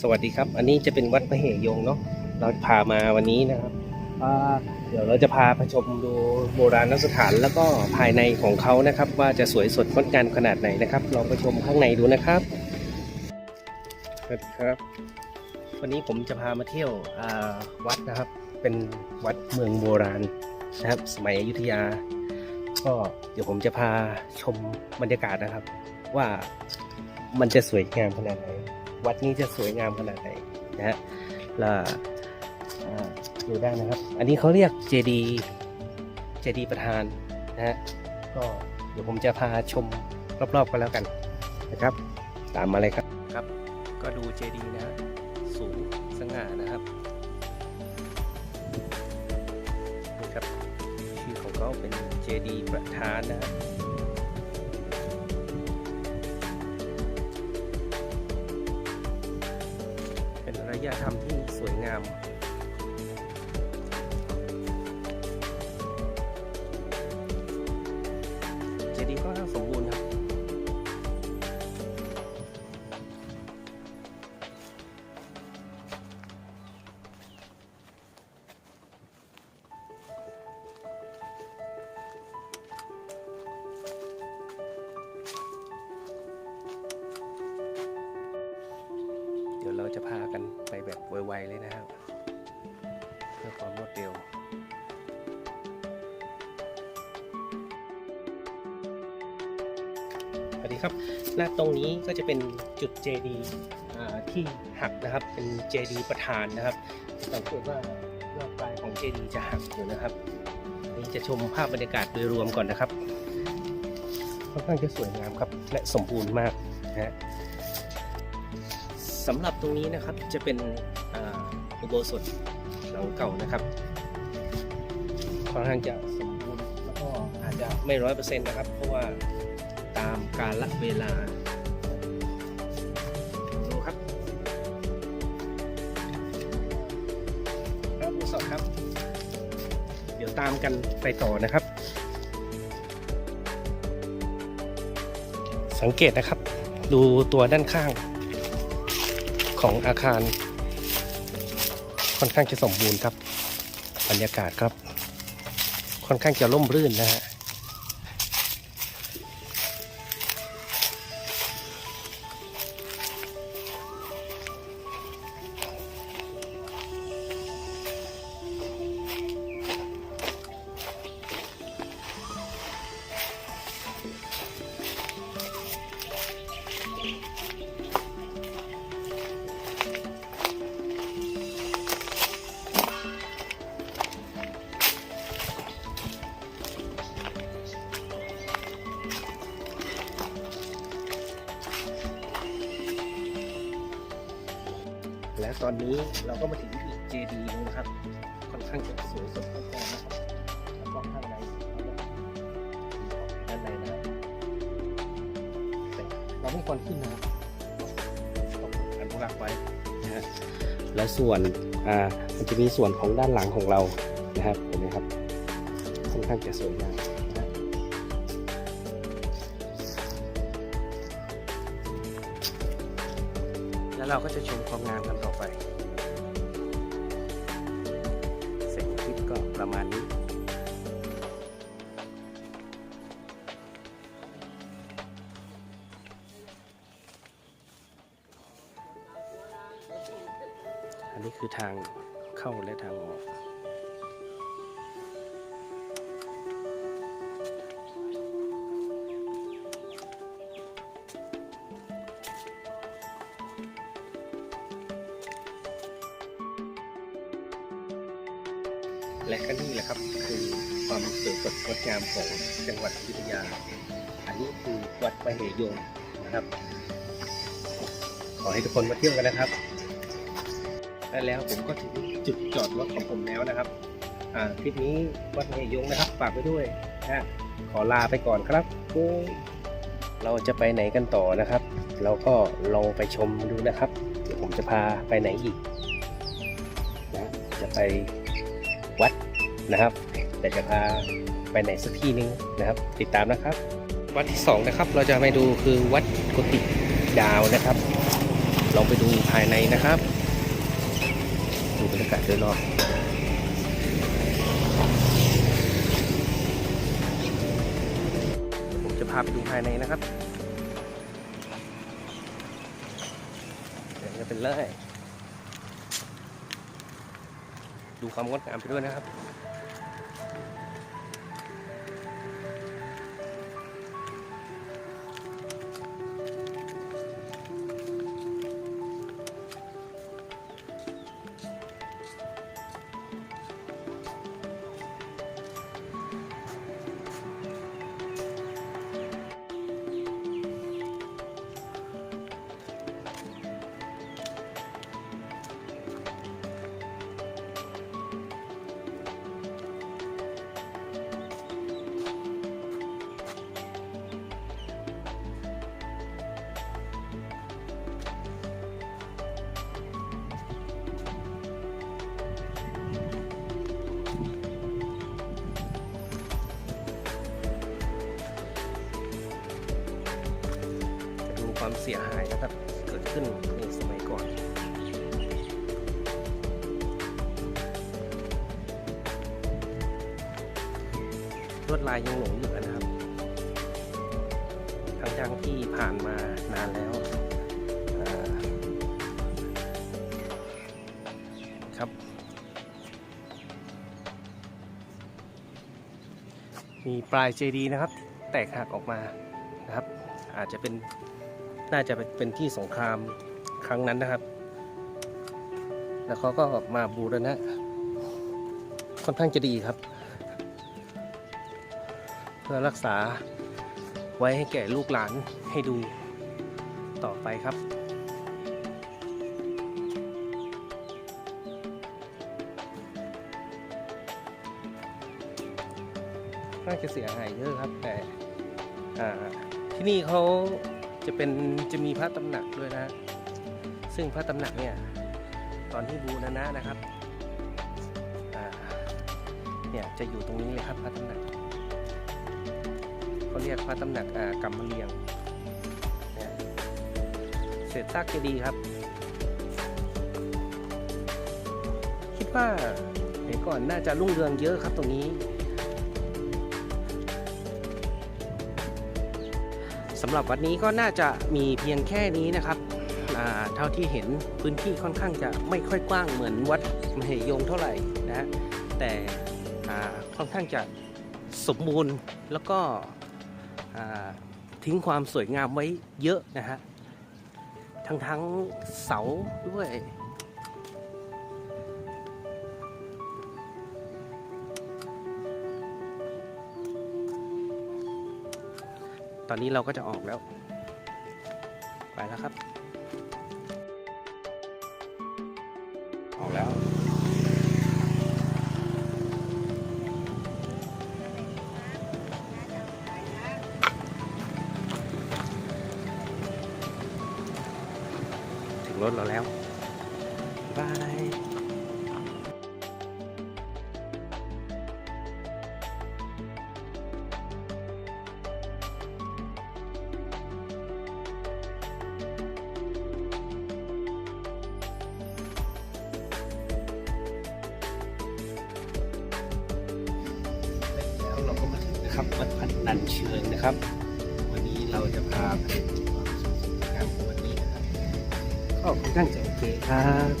สวัสดีครับ อันนี้จะเป็นวัดพระเหยงเนาะเราพามาวันนี้นะครับอ่าเดี๋ยวเราจะพาไปชมดูโบราณสถานแล้วก็ภายในของเขานะครับ ว่าจะสวยสดงดงามขนาดไหนนะครับลองไปชมข้างในดูนะครับสวัสดีครับ วันนี้ผมจะพามาเที่ยววัดนะครับ เป็นวัดเมืองโบราณนะครับ สมัยอยุธยา ก็เดี๋ยวผมจะพาชมบรรยากาศนะครับ ว่ามันจะสวยงามขนาดไหน วัดนี้จะสวยงามขนาดไหนนะฮะแล้วอ่าดูได้นะครับ อันนี้เขาเรียกเจดีเจดีประธานนะฮะก็เดี๋ยวผมจะพาชมรอบๆกันแล้วกันนะครับ ตามมาเลยครับครับ ก็ดูเจดีนะฮะสูงสง่านะครับนี่ครับชื่อของเขาเป็นเจดีประธานนะฮะเป็นอารย ธรรมที่สวยงาม จะพากันไปแบบไวๆเลยนะครับ เพื่อความรวดเร็วสวัสดีครับหน้าตรงนี้ก็จะเป็นจุดเจดีที่หักนะครับ เป็นเจดีประธานนะครับสังเกตว่ายอดปลายของเจดีจะหักอยู่นะครับนนี่จะชมภาพบรรยากาศโดยรวมก่อนนะครับค่อนข้างจะสวยงามครับและสมบูรณ์มากนะฮะ สำหรับตรงนี้นะครับจะเป็นอุโบสถหลังเก่านะครับค่อนข้างจะสมบูรณ์แล้วก็อาจจะไม่ร้อยเปอร์เซ็นต์นะครับ เพราะว่าตามกาลเวลาดูครับพระอุโบสถครับ เดี๋ยวตามกันไปต่อนะครับ สังเกตนะครับ ดูตัวด้านข้าง ของอาคาร ค่อนข้างจะสมบูรณ์ครับ บรรยากาศครับ ค่อนข้างจะร่มรื่นนะฮะ และตอนนี้เราก็มาถึงอีกเจดีนะครับ ค่อนข้างจะสวยสดงดงามนะครับแล้วก็ข้างในด้านในนะครับเราไม่ควรขึ้นนะครับต้องอนุรักษ์ไว้นะฮะและส่วนอ่ามันจะมีส่วนของด้านหลังของเรานะครับเห็นไหมครับค่อนข้างจะสวยงาม เราก็จะชมความงามกันต่อไป เสร็จคลิปก็ประมาณนี้อันนี้คือทาง และก็นี่แหละครับคือความสวยสดงดงามของจังหวัดอยุธยา อันนี้คือวัดไปเหยงนะครับ ขอให้ทุกคนมาเที่ยวกันนะครับ และแล้วผมก็ถึงจุดจอดรถของผมแล้วนะครับอ่าคลิปนี้วัดเหยงนะครับฝากไว้ด้วยนะขอลาไปก่อนครับโอ้ยเราจะไปไหนกันต่อนะครับ เราก็ลองไปชมดูนะครับ เดี๋ยวผมจะพาไปไหนอีกนะจะไป นะครับแต่จะพาไปไหนสักที่นึงนะครับ ติดตามนะครับ วัดที่สองนะครับเราจะไปดูคือวัดกุฏิดาวนะครับลองไปดูภายในนะครับ ดูบรรยากาศโดยรอบผมจะพาไปดูภายในนะครับเดี๋ยวจะเป็นเลยดูความงดงามไปด้วยนะครับ ความเสียหายนะครับ เกิดขึ้นในสมัยก่อน ลวดลายยังหลงเหลือนะครับ ทั้งทางๆที่ผ่านมานานแล้วครับมีปลายเจดีย์นะครับ แตกหักออกมานะครับ อาจจะเป็น น่าจะเป็นที่สงครามครั้งนั้นนะครับ แล้วเขาก็มาบูรณะ ค่อนข้างจะดีครับ เพื่อรักษาไว้ให้แก่ลูกหลานให้ดูต่อไปครับน่าจะเสียหายเยอะครับแต่ที่นี่เขา จะเป็นจะมีพระตำหนักด้วยนะซึ่งพระตำหนักเนี่ยตอนที่บูรณะนะครับเนี่ยจะอยู่ตรงนี้เลยครับพระตำหนักเขาเรียกพระตำหนักกำมะเลียงเนี่ยเศษซากเจดีย์ครับ คิดว่าเดี๋ยวก่อนน่าจะรุ่งเรืองเยอะครับตรงนี้ำหรับวันนี้ก็น่าจะมีเพียงแค่นี้นะครับเท่าที่เห็นพื้นที่ค่อนข้างจะไม่ค่อยกว้างเหมือนวัดมเหยงเท่าไหร่นะแต่ค่อนข้างจะสมบูรณ์แล้วก็ทิ้งความสวยงามไว้เยอะนะฮะทั้งทั้งเสาด้วย ตอนนี้เราก็จะออกแล้ว ไปแล้วครับ ออกแล้ว ถึงรถเราแล้ว นะครับวัดพันนันเชิงนะครับ วันนี้เราจะพาไปดูความสวยงามของวันนี้นะครับก็ค่อนข้างจะโอเคครับ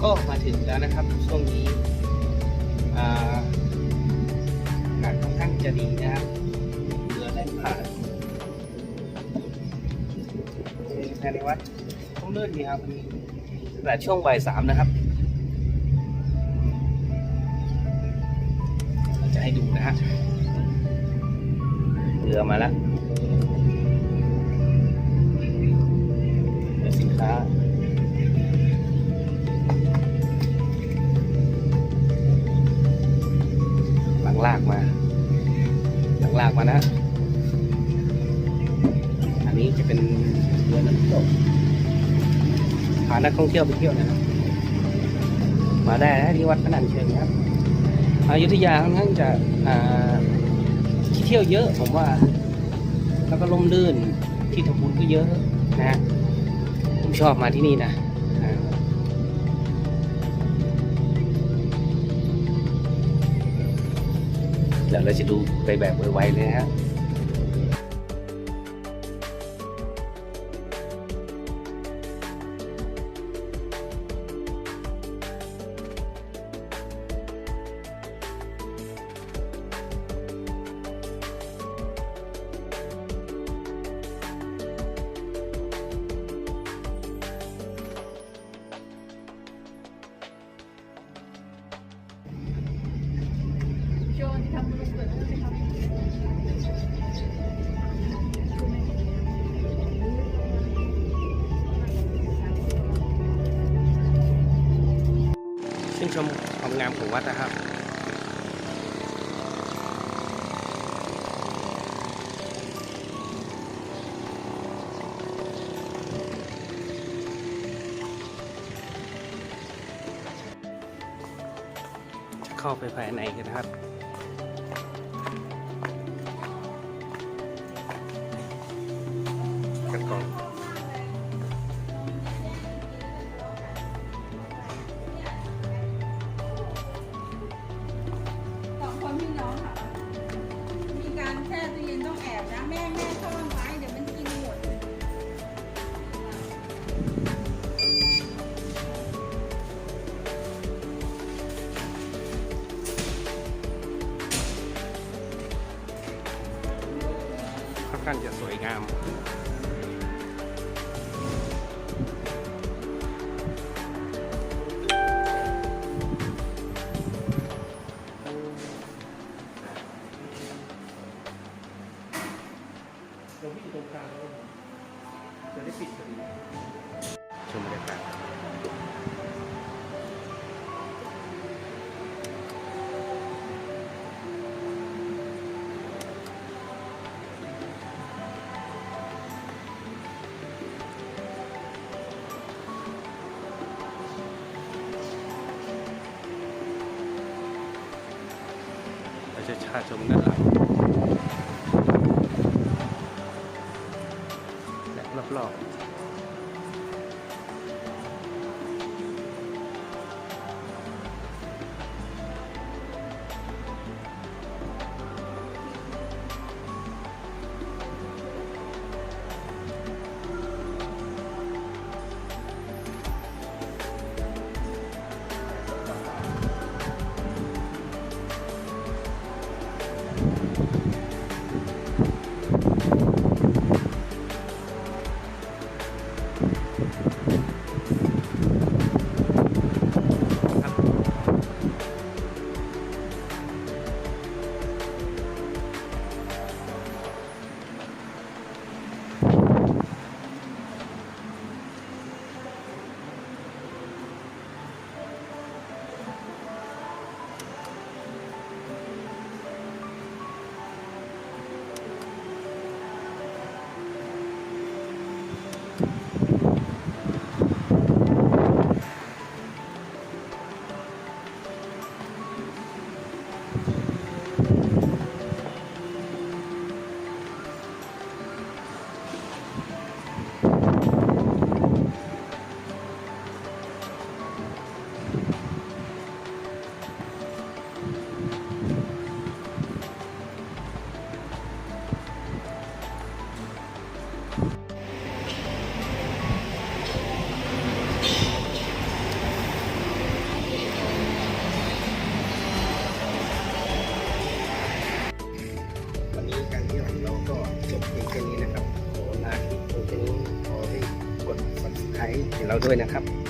ก็มาถึงแล้วนะครับช่วงนี้อากาศค่อนข้างจะดีนะครับเรือแล่นผ่านภายในวัดต้องเลื่อนดีครับวันนี้แต่ช่วงบ่ายสามนะครับเราจะให้ดูนะฮะ รือมาแล้วเรือสินค้าหลังลากมาหลังลากมานะ อันนี้จะเป็นเรือน้ำตกพานักท่องเที่ยวไปเที่ยวนะครับมาได้นะที่วัดพนันเชิงครับอยุธยาค่อนข้างจะอ่า เที่ยวเยอะผมว่า แล้วก็ล่มลื่นที่ทำบุญก็เยอะนะผมชอบมาที่นี่นะเดี๋ยวเราจะดูไปแบบไวๆเลยนะฮะามของวัดนะครับเข้าไปภายในกันนะครับ ม่แม่ทอดไว้เดี๋ยวมันกินหมดค่อนข้างจะสวยงาม ปราจะชาชมด้านหลัง เราด้วยนะครับ